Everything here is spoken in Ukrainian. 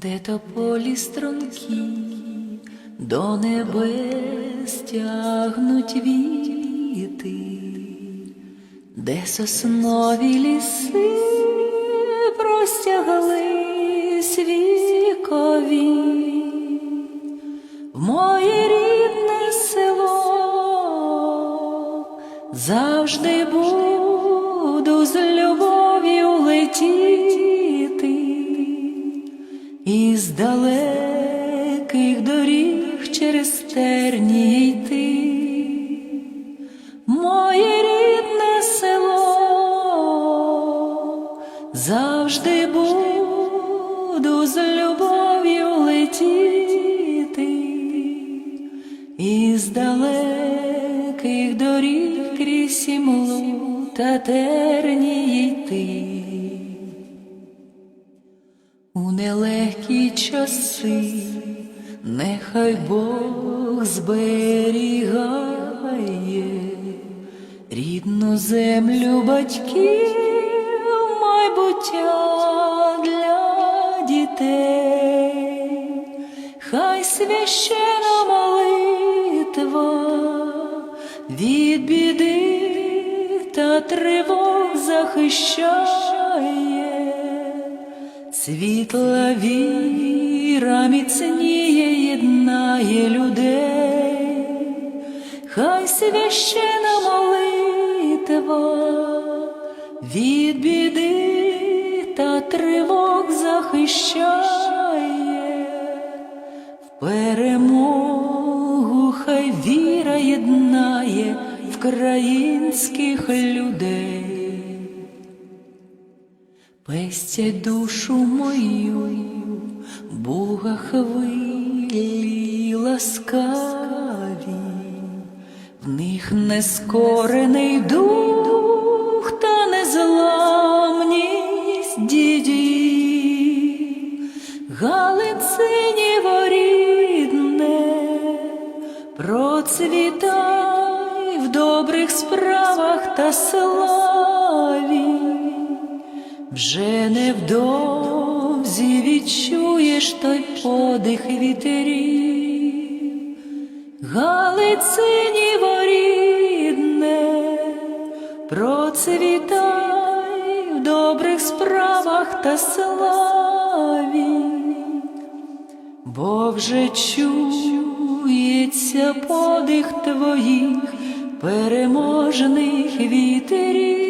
Де то полі струнки до небес тягнуть віти, де соснові ліси простяглись вікові, в моє рідне село завжди буду з любов'ю далеких доріг через терні йти, моє рідне село, завжди буду з любов'ю летіти, із далеких доріг крізь імлу та терні йти. У нелегкі часи нехай Бог зберігає рідну землю батьків, майбуття для дітей, хай священа молитва від біди та тривог захищає. Світла віра міцніє, єднає людей, хай священа молитва від біди та тривог захищає, в перемогу хай віра єднає вкраїнських людей. Пестять душу мою, Бога хвилі ласкаві, в них нескорений дух та незламність дідів, Галициніво рідне, процвітай в добрих справах та славі. Вже невдовзі відчуєш той подих вітерів, Галициніво рідне, процвітай в добрих справах та славі, бо вже чується подих твоїх переможних вітерів.